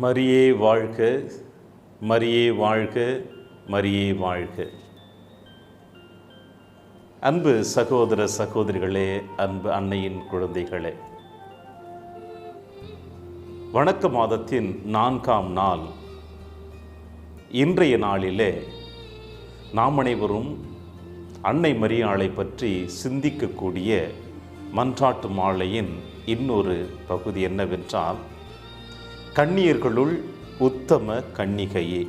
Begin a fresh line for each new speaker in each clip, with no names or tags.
மரியே வாழ்க மரியே வாழ்க மரியே வாழ்க. அன்பு சகோதர சகோதரிகளே அன்பு அன்னையின் குழந்தைகளே. வணக்க மாதத்தின் நான்காம் நாள். இன்றைய நாளிலே நாம் அனைவரும் அன்னை மரியாளை பற்றி சிந்திக்கக்கூடிய மன்றாட்டு மாலையின் இன்னொரு பகுதி என்னவென்றால் கண்ணியர்களுள் உத்தம கன்னிகையே.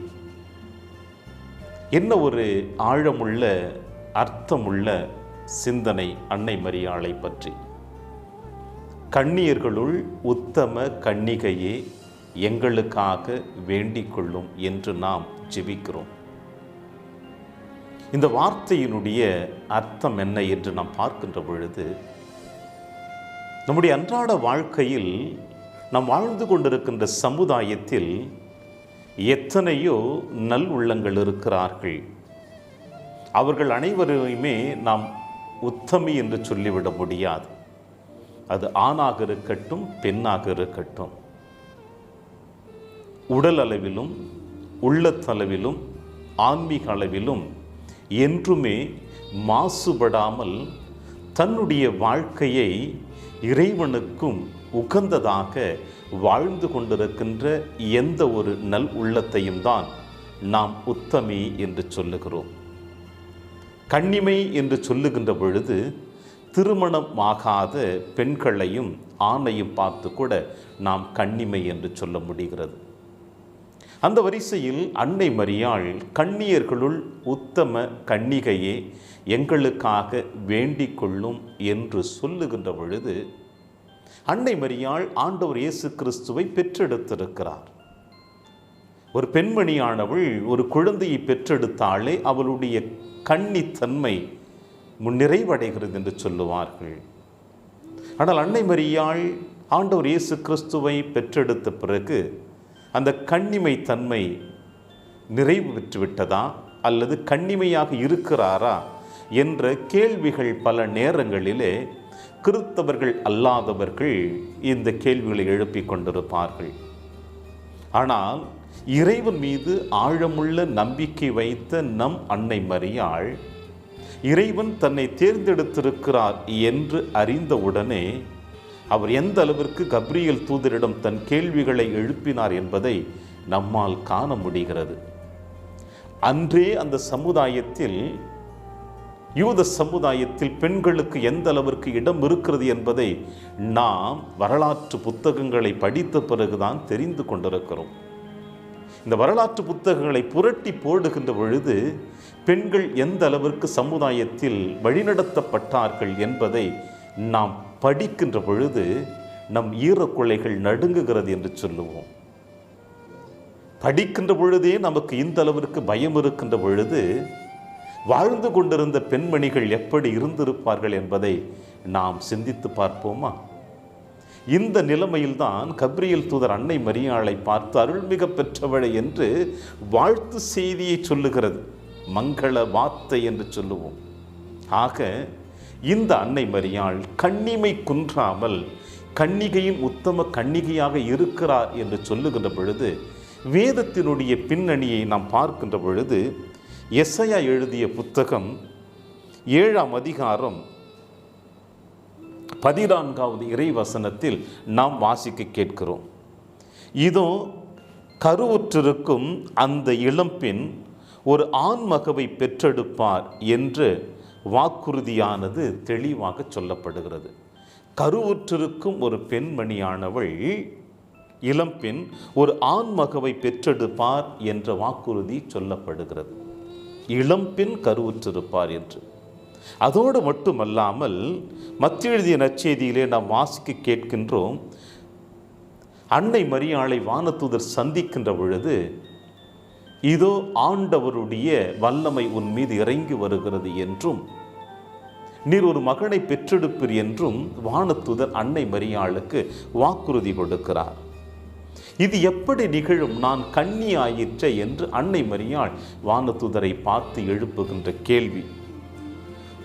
என்ன ஒரு ஆழமுள்ள அர்த்தமுள்ள சிந்தனை அன்னை மரியாளை பற்றி? கண்ணியர்களுள் உத்தம கன்னிகையே எங்களுக்காக வேண்டிக் கொள்ளும் என்று நாம் ஜெபிக்கிறோம். இந்த வார்த்தையினுடைய அர்த்தம் என்ன என்று நாம் பார்க்கின்ற பொழுது நம்முடைய அன்றாட வாழ்க்கையில் நாம் வாழ்ந்து கொண்டிருக்கின்ற சமுதாயத்தில் எத்தனையோ நல் உள்ளங்கள் இருக்கிறார்கள். அவர்கள் அனைவரையுமே நாம் உத்தமி என்று சொல்லிவிட முடியாது. அது ஆணாக இருக்கட்டும் பெண்ணாக இருக்கட்டும். உடல் அளவிலும் உள்ளத்தளவிலும் ஆன்மீக அளவிலும் என்றுமே மாசுபடாமல் தன்னுடைய வாழ்க்கையை இறைவனுக்கும் உகந்ததாக வாழ்ந்து கொண்டிருக்கின்ற எந்த ஒரு நல் உள்ளத்தையும் தான் நாம் உத்தமி என்று சொல்லுகிறோம். கண்ணிமை என்று சொல்லுகின்ற பொழுது திருமணம் ஆகாத பெண்களையும் ஆணையும் பார்த்து கூட நாம் கண்ணிமை என்று சொல்ல முடிகிறது. அந்த வரிசையில் அன்னை மரியாள் கண்ணியர்களுள் உத்தம கன்னிகையே எங்களுக்காக வேண்டிக் கொள்ளும் என்று சொல்லுகின்ற பொழுது அன்னை மரியாள் ஆண்டவர் இயேசு கிறிஸ்துவை பெற்றெடுத்திருக்கிறார். ஒரு பெண்மணியானவள் ஒரு குழந்தையை பெற்றெடுத்தாலே அவளுடைய கன்னித்தன்மை முன்னிறைவடைகிறது என்று சொல்லுவார்கள். ஆனால் அன்னை மரியாள் ஆண்டவர் இயேசு கிறிஸ்துவை பெற்றெடுத்த பிறகு அந்த கண்ணிமை தன்மை நிறைவு பெற்றுவிட்டதா அல்லது கண்ணிமையாக இருக்கிறாரா என்ற கேள்விகள் பல நேரங்களிலே கிறித்தவர்கள் அல்லாதவர்கள் இந்த கேள்விகளை எழுப்பிக் கொண்டிருப்பார்கள். ஆனால் இறைவன் மீது ஆழமுள்ள நம்பிக்கை வைத்த நம் அன்னை மரியாள் இறைவன் தன்னை தேர்ந்தெடுத்திருக்கிறார் என்று அறிந்தவுடனே அவர் எந்த அளவிற்கு கப்ரியல் தூதரிடம் தன் கேள்விகளை எழுப்பினார் என்பதை நம்மால் காண முடிகிறது. அன்றே அந்த சமுதாயத்தில் யூத சமுதாயத்தில் பெண்களுக்கு எந்த அளவிற்கு இடம் இருக்கிறது என்பதை நாம் வரலாற்று புத்தகங்களை படித்த பிறகுதான் தெரிந்து கொண்டிருக்கிறோம். இந்த வரலாற்று புத்தகங்களை புரட்டி போடுகின்ற பொழுது பெண்கள் எந்த அளவிற்கு சமுதாயத்தில் வழிநடத்தப்பட்டார்கள் என்பதை நாம் படிக்கின்ற பொழுது நம் ஈரக்குலைகள் நடுங்குகிறது என்று சொல்லுவோம். படிக்கின்ற பொழுதே நமக்கு இந்த அளவிற்கு பயம் இருக்கின்ற பொழுது வாழ்ந்து கொண்டிருந்த பெண்மணிகள் எப்படி இருந்திருப்பார்கள் என்பதை நாம் சிந்தித்து பார்ப்போமா? இந்த நிலைமையில்தான் கப்ரியல் தூதர் அன்னை மரியாளை பார்த்து அருள்மிக பெற்றவளை என்று வாழ்த்து செய்தியை சொல்லுகிறது. மங்கள வார்த்தை என்று சொல்லுவோம். ஆக இந்த அன்னை மரியாள் கண்ணிமை குன்றாமல் கன்னிகையின் உத்தம கன்னிகையாக இருக்கிறார் என்று சொல்லுகின்ற பொழுது வேதத்தினுடைய பின்னணியை நாம் பார்க்கின்ற பொழுது எஸ்ஐயா எழுதிய புத்தகம் ஏழாம் அதிகாரம் பதினான்காவது இறைவசனத்தில் நாம் வாசிக்க கேட்கிறோம். இதோ கருவுற்றிருக்கும் அந்த இளம்பெண் ஒரு ஆண்மகவை பெற்றெடுப்பார் என்று வாக்குறுதியானது தெளிவாக சொல்லப்படுகிறது. கருவுற்றிருக்கும் ஒரு பெண்மணியானவள் இளம்பெண் ஒரு ஆண்மகவை பெற்றெடுப்பார் என்ற வாக்குறுதி சொல்லப்படுகிறது. இளம்பெண் கருவுற்றிருப்பார் என்று. அதோடு மட்டுமல்லாமல் மத்திய எழுதிய நற்செய்தியிலே நாம் வாசிக்க கேட்கின்றோம் அன்னை மரியாளை வானத்தூதர் சந்திக்கின்ற பொழுது இதோ ஆண்டவருடைய வல்லமை உன் மீது இறங்கி வருகிறது என்றும் நீர் ஒரு மகனை பெற்றெடுப்பீர் என்றும் வானத்துதர் அன்னை மரியாளுக்கு வாக்குறுதி கொடுக்கிறார். இது எப்படி நிகழும்? நான் கண்ணி என்று அன்னை மரியாள் வானதூதரை பார்த்து எழுப்புகின்ற கேள்வி.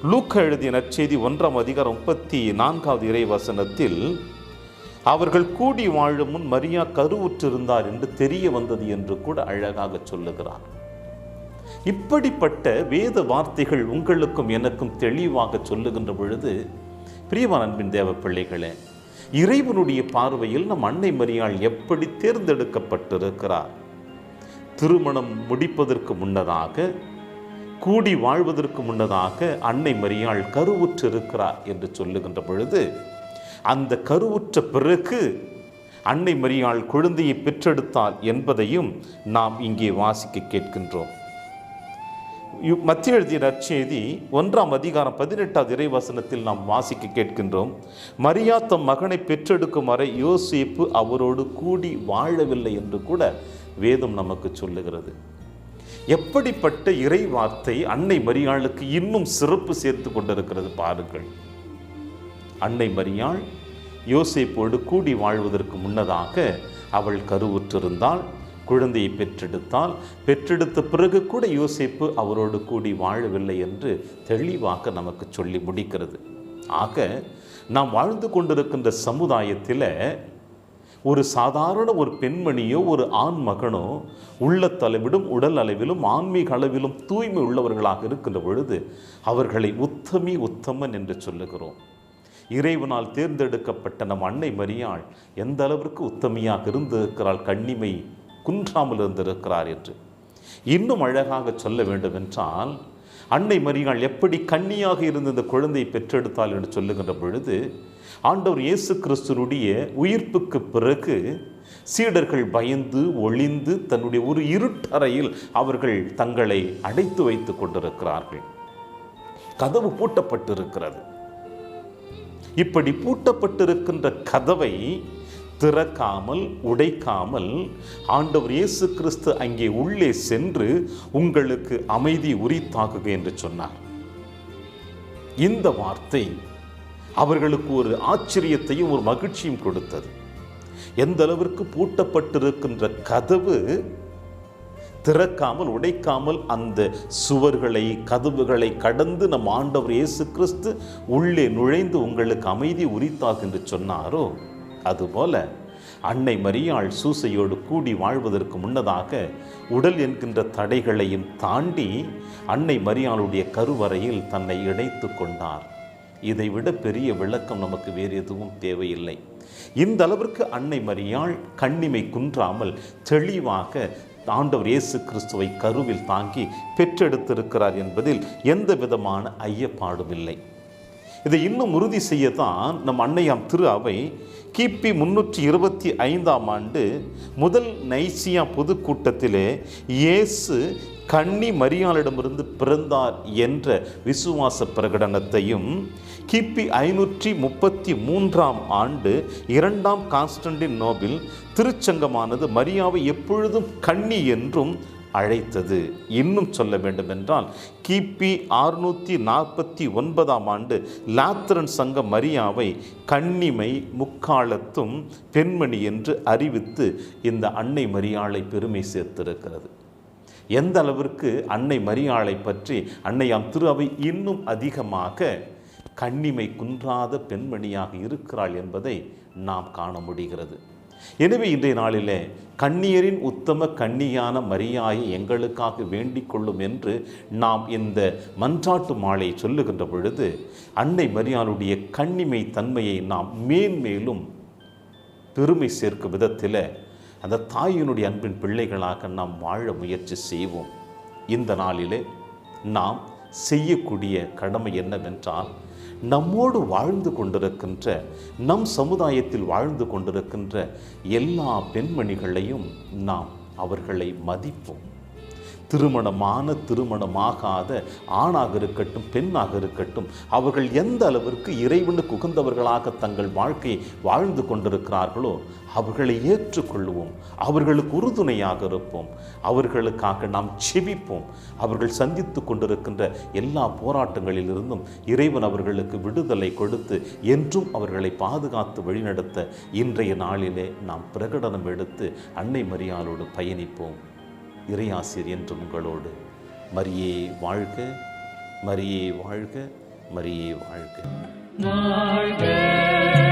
லூக்க எழுதிய நற்செய்தி ஒன்றாம் அதிகாரம் முப்பத்தி நான்காவது இறைவசனத்தில் அவர்கள் கூடி வாழும் முன் மரியா கருவுற்றிருந்தார் என்று தெரிய வந்தது என்று கூட அழகாக சொல்லுகிறார். இப்படிப்பட்ட வேத வார்த்தைகள் உங்களுக்கும் எனக்கும் தெளிவாக சொல்லுகின்ற பொழுது பிரியமான அன்பின் தேவ பிள்ளைகளே இறைவனுடைய பார்வையில் நம் அன்னை மரியாள் எப்படி தேர்ந்தெடுக்கப்பட்டிருக்கிறார்? திருமணம் முடிப்பதற்கு முன்னதாக கூடி வாழ்வதற்கு முன்னதாக அன்னை மரியாள் கருவுற்றிருக்கிறார் என்று சொல்லுகின்ற பொழுது அந்த கருவுற்ற பிறகு அன்னை மரியாள் குழந்தையை பெற்றெடுத்தாள் என்பதையும் நாம் இங்கே வாசிக்க கேட்கின்றோம். மத்திய எழுதிய நற்செய்தி ஒன்றாம் அதிகாரம் பதினெட்டாவது இறைவசனத்தில் நாம் வாசிக்க கேட்கின்றோம். மரியா தம் மகனை பெற்றெடுக்கும் வரை யோசேப்பு அவரோடு கூடி வாழவில்லை என்று கூட வேதம் நமக்கு சொல்லுகிறது. எப்படிப்பட்ட இறை வார்த்தை அன்னை மரியாளுக்கு இன்னும் சிறப்பு சேர்த்து கொண்டிருக்கிறது பாருங்கள். அன்னை மரியாள் யோசிப்போடு கூடி வாழ்வதற்கு முன்னதாக அவள் கருவுற்றிருந்தாள். குழந்தையை பெற்றெடுத்தால் பெற்றெடுத்த பிறகு கூட யோசிப்பு அவரோடு கூடி வாழவில்லை என்று தெளிவாக நமக்கு சொல்லி முடிக்கிறது. ஆக நாம் வாழ்ந்து கொண்டிருக்கின்ற சமுதாயத்தில் ஒரு சாதாரண ஒரு பெண்மணியோ ஒரு ஆண் மகனோ உள்ளத்தளவிலும் உடல் அளவிலும் ஆன்மீக அளவிலும் தூய்மை உள்ளவர்களாக இருக்கின்ற பொழுது அவர்களை உத்தமி உத்தமன் என்று சொல்லுகிறோம். இறைவனால் தேர்ந்தெடுக்கப்பட்ட நம் அன்னை மரியாள் எந்த அளவிற்கு உத்தமியாக இருந்திருக்கிறாள் கண்ணிமை குன்றாமல் இருந்திருக்கிறார் என்று. இன்னும் அழகாக சொல்ல வேண்டும் என்றால் அன்னை மரியாள் எப்படி கன்னியாக இருந்து இந்த குழந்தையை பெற்றெடுத்தாள் என்று சொல்லுகின்ற பொழுது ஆண்டவர் இயேசு கிறிஸ்துனுடைய உயிர்ப்புக்கு பிறகு சீடர்கள் பயந்து ஒளிந்து தன்னுடைய ஒரு இருட்டறையில் அவர்கள் தங்களை அடைத்து வைத்துக் கொண்டிருக்கிறார்கள். கதவு பூட்டப்பட்டிருக்கிறது. இப்படி பூட்டப்பட்டிருக்கின்ற கதவை திறக்காமல் உடைக்காமல் ஆண்டவர் இயேசு கிறிஸ்து அங்கே உள்ளே சென்று உங்களுக்கு அமைதி உரித்தாகுக என்று சொன்னார். இந்த வார்த்தை அவர்களுக்கு ஒரு ஆச்சரியத்தையும் ஒரு மகிழ்ச்சியும் கொடுத்தது. எந்த அளவிற்கு பூட்டப்பட்டிருக்கின்ற கதவு திறக்காமல் உடைக்காமல் அந்த சுவர்களை கதவுகளை கடந்து நம் ஆண்டவர் இயேசு கிறிஸ்து உள்ளே நுழைந்து உங்களுக்கு அமைதி உரித்தார் என்று சொன்னாரோ? அதுபோல அன்னை மரியாள் சூசையோடு கூடி வாழ்வதற்கு முன்னதாக உடல் என்கின்ற தடைகளையும் தாண்டி அன்னை மரியாளுடைய கருவறையில் தன்னை இணைத்து கொண்டார். இதைவிட பெரிய விளக்கம் நமக்கு வேறு எதுவும் தேவையில்லை. இந்த அளவிற்கு அன்னை மரியாள் கண்ணிமை குன்றாமல் தெளிவாக ஆண்டவர் இயேசு கிறிஸ்துவை கருவில் தாங்கி பெற்றெடுத்திருக்கிறார் என்பதில் எந்த விதமான ஐயப்பாடும் இல்லை. இதை இன்னும் உறுதி செய்யத்தான் நம் அன்னையாம் திரு அவை கிபி முன்னூற்றி இருபத்தி ஐந்தாம் ஆண்டு முதல் நைசியா பொதுக்கூட்டத்திலே இயேசு கன்னி மரியாளிடமிருந்து பிறந்தார் என்ற விசுவாச பிரகடனத்தையும் கிபி ஐநூற்றி முப்பத்தி மூன்றாம் ஆண்டு இரண்டாம் கான்ஸ்டன்டின் நோபில் திருச்சங்கமானது மரியாவை எப்பொழுதும் கன்னி என்றும் அழைத்தது. இன்னும் சொல்ல வேண்டும் என்றால் கிபி அறுநூற்றி நாற்பத்தி ஒன்பதாம் ஆண்டு லாத்திரன் சங்க மரியாவை கன்னிமை முக்காலத்தும் பெண்மணி என்று அறிவித்து இந்த அன்னை மரியாளை பெருமை சேர்த்திருக்கிறது. எந்த அளவிற்கு அன்னை மரியாளை பற்றி அன்னையாம் திரு அவை இன்னும் அதிகமாக கண்ணிமை குன்றாத பெண்மணியாக இருக்கிறாள் என்பதை நாம் காண முடிகிறது. எனவே இன்றைய நாளிலே கண்ணியரின் உத்தம கண்ணியான மரியாயை எங்களுக்காக வேண்டிக் கொள்ளும் என்று நாம் இந்த மன்றாட்டு மாலை சொல்லுகின்ற பொழுது அன்னை மரியாளுடைய கண்ணிமை தன்மையை நாம் மேன்மேலும் பெருமை சேர்க்கும் விதத்தில் அந்த தாயினுடைய அன்பின் பிள்ளைகளாக நாம் வாழ முயற்சி செய்வோம். இந்த நாளிலே நாம் செய்யக்கூடிய கடமை என்னவென்றால் நம்மோடு வாழ்ந்து கொண்டிருக்கின்ற நம் சமுதாயத்தில் வாழ்ந்து கொண்டிருக்கின்ற எல்லா பெண்மணிகளையும் நாம் அவர்களை மதிப்போம். திருமணமான திருமணமாகாத ஆணாக இருக்கட்டும் பெண்ணாக இருக்கட்டும் அவர்கள் எந்த அளவிற்கு இறைவனுக்கு உகந்தவர்களாக தங்கள் வாழ்க்கையை வாழ்ந்து கொண்டிருக்கிறார்களோ அவர்களை ஏற்றுக்கொள்வோம். அவர்களுக்கு உறுதுணையாக இருப்போம். அவர்களுக்காக நாம் செபிப்போம். அவர்கள் சந்தித்து கொண்டிருக்கின்ற எல்லா போராட்டங்களிலிருந்தும் இறைவன் அவர்களுக்கு விடுதலை கொடுத்து என்றும் அவர்களை பாதுகாத்து வழிநடத்த இன்றைய நாளிலே நாம் பிரகடனம் எடுத்து அன்னை மரியாளோடு பயணிப்போம். இறையாசிர் என்றும் உங்களோடு. மரியே வாழ்க மரியே வாழ்க மரியே வாழ்க.
வாழ்க!